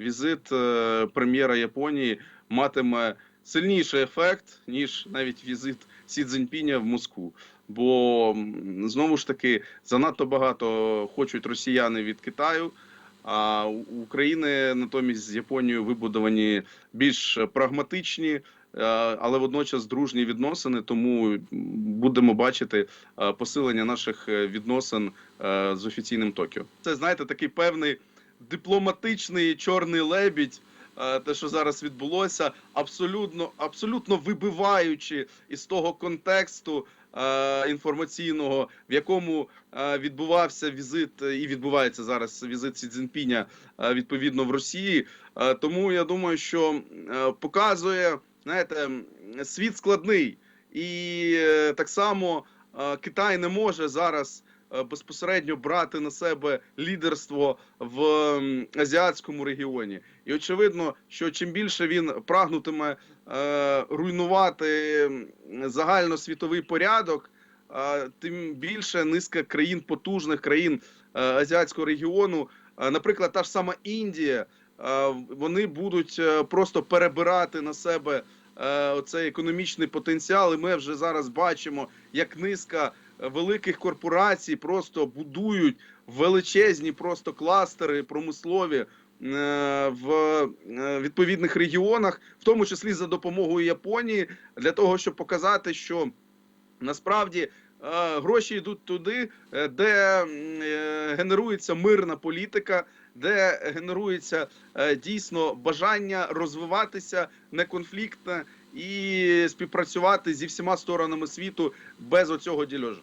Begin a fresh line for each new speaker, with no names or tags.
візит е, прем'єра Японії матиме сильніший ефект ніж навіть візит Сі Цзіньпіня в Москву. Бо знову ж таки занадто багато хочуть росіяни від Китаю. А України натомість з Японією вибудовані більш прагматичні, е, але водночас дружні відносини. Тому будемо бачити е, посилення наших відносин з офіційним Токіо. Це знаєте, такий певний дипломатичний чорний лебідь. е, Те, що зараз відбулося, абсолютно абсолютно вибиваючи із того контексту е, інформаційного, в якому е, відбувався візит е, і відбувається зараз візит Сі Цзіньпіня е, відповідно в Росії. Е, Тому я думаю, що е, показує, знаєте, світ складний, і е, так само е, Китай не може зараз. Е, Безпосередньо брати на себе лідерство в азіатському регіоні, і очевидно, що чим більше він прагнутиме е, руйнувати загальносвітовий порядок, е, тим більше низка країн потужних країн азіатського регіону, наприклад, та ж сама Індія, вони будуть просто перебирати на себе оцей економічний потенціал. І ми вже зараз бачимо, як низка великих корпорацій просто будують величезні просто кластери промислові е, в е, відповідних регіонах, в тому числі за допомогою Японії, для того, щоб показати, що насправді е, гроші йдуть туди, де генерується мирна політика, де генерується дійсно бажання розвиватися неконфліктно і співпрацювати зі всіма сторонами світу без оцього дільожу.